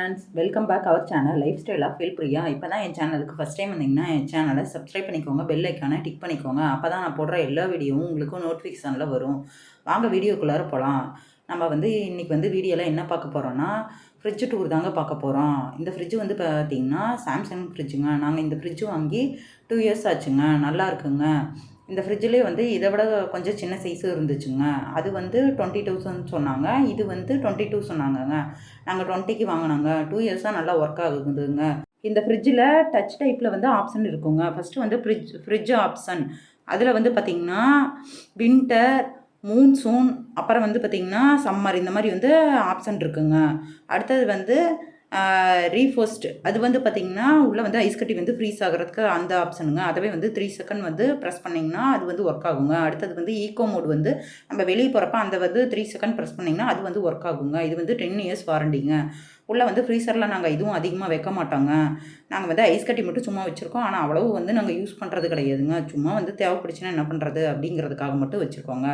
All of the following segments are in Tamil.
Friends welcome back our channel life style of feel Priya இப்போ தான் என் சேனலுக்கு ஃபஸ்ட் டைம் வந்தீங்கன்னா என் சேனலை சப்ஸ்கிரைப் பண்ணிக்கோங்க பெல் ஐக்கானை டிக் பண்ணிக்கோங்க. அப்போ தான் நான் போடுற எல்லா வீடியோவும் உங்களுக்கும் நோட்டிஃபிகேஷனில் வரும். வாங்க வீடியோக்குள்ளார போகலாம் நம்ம வந்து இன்றைக்கி வந்து வீடியோவில் என்ன பார்க்க போகிறோன்னா ஃப்ரிட்ஜ் டூர் தாங்க பார்க்க போகிறோம் இந்த ஃப்ரிட்ஜ் வந்து பார்த்தீங்கன்னா சாம்சங் ஃப்ரிட்ஜுங்க நாங்கள் இந்த ஃப்ரிட்ஜ் வாங்கி டூ இயர்ஸ் ஆச்சுங்க. நல்லா இருக்குங்க. இந்த ஃப்ரிட்ஜ்லேயே வந்து இதை விட கொஞ்சம் சின்ன சைஸும் இருந்துச்சுங்க. அது வந்து டுவெண்ட்டி தௌசண்ட் சொன்னாங்க. இது வந்து டுவெண்ட்டி டூ சொன்னாங்கங்க. நாங்கள் டுவெண்ட்டிக்கு வாங்கினாங்க. டூ இயர்ஸாக நல்லா ஒர்க் ஆகுதுங்க. இந்த ஃப்ரிட்ஜில் டச் டைப்பில் வந்து ஆப்ஷன் இருக்குங்க. ஃபஸ்ட்டு வந்து ஃப்ரிட்ஜ் ஃப்ரிட்ஜ் ஆப்ஷன் அதில் வந்து பார்த்திங்கன்னா வின்டர் மூன்சூன் அப்புறம் வந்து பார்த்திங்கன்னா சம்மர் இந்த மாதிரி வந்து ஆப்ஷன் இருக்குங்க. அடுத்தது வந்து ரீஃபோஸ்ட் அது வந்து பார்த்திங்கன்னா உள்ளே வந்து ஐஸ் கட்டி வந்து ஃப்ரீஸ் ஆகிறதுக்கு அந்த ஆப்ஷனுங்க அதவே வந்து த்ரீ செகண்ட் வந்து ப்ரெஸ் பண்ணிங்கன்னா அது வந்து ஒர்க் ஆகுங்க. அடுத்தது வந்து ஈகோ மோட் வந்து நம்ம வெளியே போகிறப்ப அந்த வந்து த்ரீ செகண்ட் ப்ரெஸ் பண்ணிங்கன்னா அது வந்து ஒர்க் ஆகுங்க. இது வந்து டென் இயர்ஸ் வாரண்டிங்க உள்ளே வந்து ஃப்ரீசரில் நாங்கள் இதுவும் அதிகமாக வைக்க மாட்டோங்க. நாங்கள் வந்து ஐஸ் கட்டி மட்டும் சும்மா வச்சுருக்கோம். ஆனால் அவ்வளவு வந்து நாங்கள் யூஸ் பண்ணுறது கிடையாதுங்க. சும்மா வந்து தேவைப்படுச்சுன்னா என்ன பண்ணுறது அப்படிங்கிறதுக்காக மட்டும் வச்சுருக்கோங்க.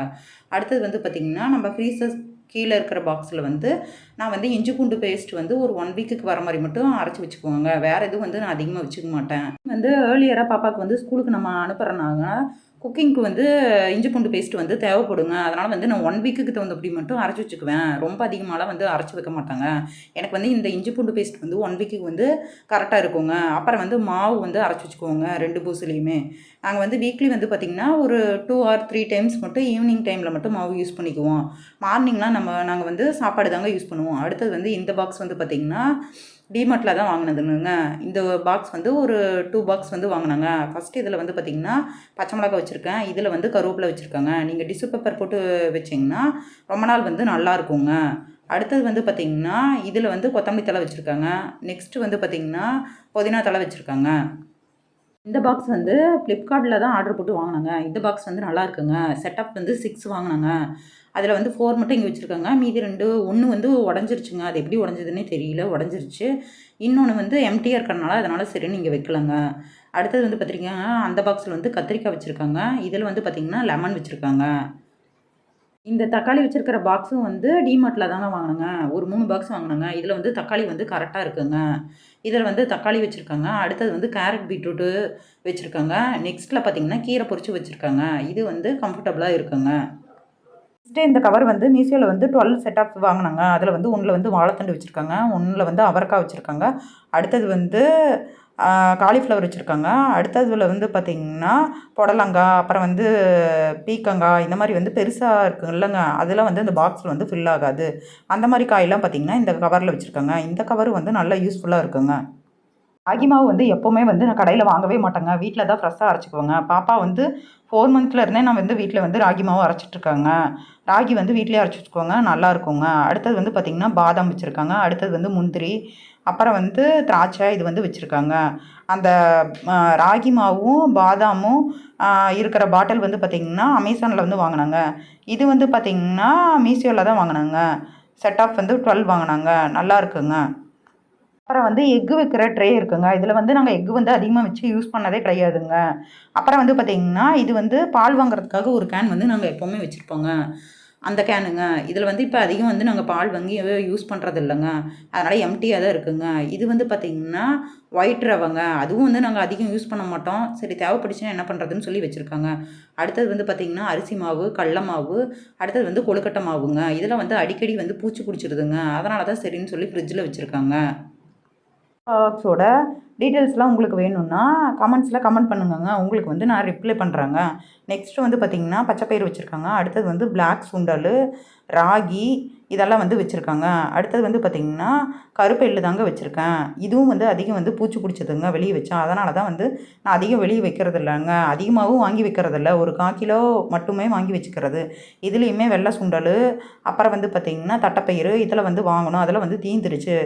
அடுத்தது வந்து பார்த்திங்கன்னா நம்ம ஃப்ரீசர் கீழே இருக்கிற பாக்ஸில் வந்து நான் வந்து இஞ்சி பூண்டு பேஸ்ட் வந்து ஒரு ஒன் வீக்குக்கு வர மாதிரி மட்டும் அரைச்சி வச்சுக்குவோங்க. வேறு எதுவும் வந்து நான் அதிகமாக வச்சுக்க மாட்டேன். வந்து ஏர்லியராக பாப்பாவுக்கு வந்து ஸ்கூலுக்கு நம்ம அனுப்புகிறனாங்க குக்கிங்க்கு வந்து இஞ்சி பூண்டு பேஸ்ட் வந்து தேவைப்படுங்க. அதனால் வந்து நான் ஒன் வீக்குக்கு தகுந்தபடி மட்டும் அரைச்சி வச்சுக்குவேன். ரொம்ப அதிகமாகலாம் வந்து அரைச்சி வைக்க மாட்டாங்க. எனக்கு வந்து இந்த இஞ்சி பூண்டு பேஸ்ட் வந்து ஒன் வீக்குக்கு வந்து கரெக்டாக இருக்குங்க. அப்புறம் வந்து மாவு வந்து அரைச்சி வச்சுக்கோங்க ரெண்டு பூசுலேயுமே. நாங்கள் வந்து வீக்லி வந்து பார்த்திங்கன்னா ஒரு டூ ஆர் த்ரீ டைம்ஸ் மட்டும் ஈவினிங் டைமில் மட்டும் மாவு யூஸ் பண்ணிக்குவோம். மார்னிங்லாம் நம்ம நாங்கள் வந்து சாப்பாடு தாங்க யூஸ் பண்ணுவோம். அடுத்தது வந்து இந்த பாக்ஸ் வந்து பார்த்திங்கன்னா டிமார்ட்டில் தான் வாங்கினதுங்க. இந்த பாக்ஸ் வந்து ஒரு டூ பாக்ஸ் வந்து வாங்கினாங்க. ஃபஸ்ட்டு இதில் வந்து பார்த்திங்கன்னா பச்சை மிளகா வச்சுருக்கேன். இதில் வந்து கருவேப்பிலை வச்சுருக்காங்க. நீங்கள் டிஷ்யூ பேப்பர் போட்டு வச்சிங்கன்னா ரொம்ப நாள் வந்து நல்லா இருக்குங்க. அடுத்தது வந்து பார்த்திங்கன்னா இதில் வந்து கொத்தமல்லி தலை வச்சுருக்காங்க. நெக்ஸ்ட்டு வந்து பார்த்திங்கன்னா புதினா தலை வச்சுருக்காங்க. இந்த பாக்ஸ் வந்து ஃப்ளிப்கார்ட்டில் தான் ஆர்டர் போட்டு வாங்கினாங்க. இந்த பாக்ஸ் வந்து நல்லா இருக்குங்க. செட்டப் வந்து சிக்ஸ் வாங்கினாங்க. அதில் வந்து ஃபோர் மட்டும் இங்கே வச்சுருக்காங்க. மீதி ரெண்டு ஒன்று வந்து உடஞ்சிருச்சுங்க. அது எப்படி உடஞ்சதுன்னே தெரியல உடஞ்சிருச்சு. இன்னொன்று வந்து எம்டியாக இருக்கிறனால அதனால் சரின்னு இங்கே வைக்கலங்க. அடுத்தது வந்து பார்த்திங்கன்னா அந்த பாக்ஸில் வந்து கத்திரிக்காய் வச்சுருக்காங்க. இதில் வந்து பார்த்திங்கன்னா லெமன் வச்சுருக்காங்க. இந்த தக்காளி வச்சுருக்கிற பாக்ஸும் வந்து டிமார்ட்டில் தாங்க வாங்கினேங்க. ஒரு மூணு பாக்ஸ் வாங்கினேங்க. இதில் வந்து தக்காளி வந்து கரெக்டாக இருக்குங்க. இதில் வந்து தக்காளி வச்சுருக்காங்க. அடுத்தது வந்து கேரட் பீட்ரூட்டு வச்சுருக்காங்க. நெக்ஸ்ட்டில் பார்த்திங்கன்னா கீரை பொறிச்சு வச்சுருக்காங்க. இது வந்து கம்ஃபர்டபுளாக இருக்குங்க. நெக்ஸ்ட்டு இந்த கவர் வந்து மீஷோவில் வந்து டுவெல் செட் ஆஃப் வாங்கினாங்க. அதில் வந்து ஒன்றில் வந்து வாழைத்தண்டு வச்சுருக்காங்க. ஒன்றில் வந்து அவரைக்காய் வச்சுருக்காங்க. அடுத்தது வந்து காலிஃப்ளவர் வச்சுருக்காங்க. அடுத்ததுல வந்து பார்த்திங்கன்னா புடலங்காய் அப்புறம் வந்து பீக்கங்காய் இந்த மாதிரி வந்து பெருசாக இருக்குது இல்லைங்க. அதெல்லாம் வந்து அந்த பாக்ஸில் வந்து ஃபில் ஆகாது. அந்த மாதிரி காயெல்லாம் பார்த்திங்கன்னா இந்த கவரில் வச்சுருக்காங்க. இந்த கவர் வந்து நல்லா யூஸ்ஃபுல்லாக இருக்குங்க. ராகி மாவு வந்து எப்போவுமே வந்து நான் கடையில் வாங்கவே மாட்டேங்க. வீட்டில் தான் ஃப்ரெஷ்ஷாக அரைச்சிக்குவேங்க. பாப்பா வந்து ஃபோர் மந்த்தில் இருந்தே நான் வந்து வீட்டில் வந்து ராகி மாவு அரைச்சிட்ருக்காங்க. ராகி வந்து வீட்டிலே அரைச்சி வச்சுக்கோங்க நல்லா இருக்குங்க. அடுத்தது வந்து பார்த்திங்கன்னா பாதாம் வச்சுருக்காங்க. அடுத்தது வந்து முந்திரி அப்புறம் வந்து திராட்சை இது வந்து வச்சுருக்காங்க. அந்த ராகி மாவும் பாதாமும் இருக்கிற பாட்டில் வந்து பார்த்திங்கன்னா அமேசானில் வந்து வாங்கினாங்க. இது வந்து பார்த்திங்கன்னா மீஷோவில் தான் வாங்கினாங்க. செட் ஆஃப் வந்து டுவெல் வாங்கினாங்க. நல்லா இருக்குங்க. அப்புறம் வந்து எக்கு வைக்கிற ட்ரே இருக்குங்க. இதில் வந்து நாங்கள் எக்கு வந்து அதிகமாக வச்சு யூஸ் பண்ணதே கிடையாதுங்க. அப்புறம் வந்து பார்த்திங்கன்னா இது வந்து பால் வாங்குறதுக்காக ஒரு கேன் வந்து நாங்கள் எப்போவுமே வச்சுருப்போங்க. அந்த கேனுங்க இதில் வந்து இப்போ அதிகம் வந்து நாங்கள் பால் வாங்கி யூஸ் பண்ணுறது இல்லைங்க அதனால் எம்டியாக தான் இருக்குங்க. இது வந்து பார்த்திங்கன்னா ஒயிட் ரவைங்க. அதுவும் வந்து நாங்கள் அதிகம் யூஸ் பண்ண மாட்டோம். சரி தேவைப்படுச்சுன்னா என்ன பண்ணுறதுன்னு சொல்லி வச்சுருக்காங்க. அடுத்தது வந்து பார்த்திங்கன்னா அரிசி மாவு கடல மாவு. அடுத்தது வந்து கொழுக்கட்டை மாவுங்க. இதில் வந்து அடிக்கடி வந்து பூச்சி பிடிச்சிருதுங்க. அதனால தான் சரின்னு சொல்லி ஃப்ரிட்ஜில் வச்சுருக்காங்க. பாக்ஸோட டீட்டெயில்ஸ்லாம் உங்களுக்கு வேணும்னா கமெண்ட்ஸில் கமெண்ட் பண்ணுங்கங்க. உங்களுக்கு வந்து நான் ரிப்ளை பண்ணுறேங்க நெக்ஸ்ட்டு வந்து பார்த்திங்கன்னா பச்சைப்பயிறு வச்சுருக்காங்க. அடுத்தது வந்து பிளாக் சுண்டல் ராகி இதெல்லாம் வந்து வச்சுருக்காங்க. அடுத்தது வந்து பார்த்திங்கன்னா கருப்பெல்லு தாங்க வச்சுருக்கேன். இதுவும் வந்து அதிகம் வந்து பூச்சி பிடிச்சதுங்க வெளியே வச்சேன் அதனால தான் வந்து நான் அதிகம் வெளியே வைக்கிறது இல்லைங்க அதிகமாகவும் வாங்கி வைக்கிறதில்ல. ஒரு கால் கிலோ மட்டுமே வாங்கி வச்சுக்கிறது. இதுலேயுமே வெள்ளை சுண்டல் அப்புறம் வந்து பார்த்திங்கன்னா தட்டைப்பயிறு இதில் வந்து வாங்கணும். அதில் வந்து தீந்துருச்சு.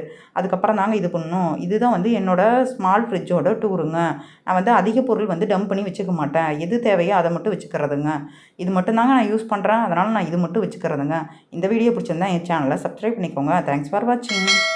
அதுக்கப்புறம் தாங்க இது பண்ணணும். இதுதான் வந்து என்னோடய ஸ்மால் ஃப்ரிட்ஜோட டூருங்க நான் வந்து அதிக பொருள் வந்து டம்ப் பண்ணி வச்சுக்க மாட்டேன். எது தேவையோ அதை மட்டும் வச்சுக்கிறதுங்க. இது மட்டும்தாங்க நான் யூஸ் பண்ணுறேன் அதனால் நான் இது மட்டும் வச்சுக்கிறதுங்க. இந்த வீடியோ பிடிச்சிருந்தா என் சேனலை சப்ஸ்கிரைப் பண்ணிக்கோங்க. தேங்க்ஸ் ஃபார் வாட்சிங்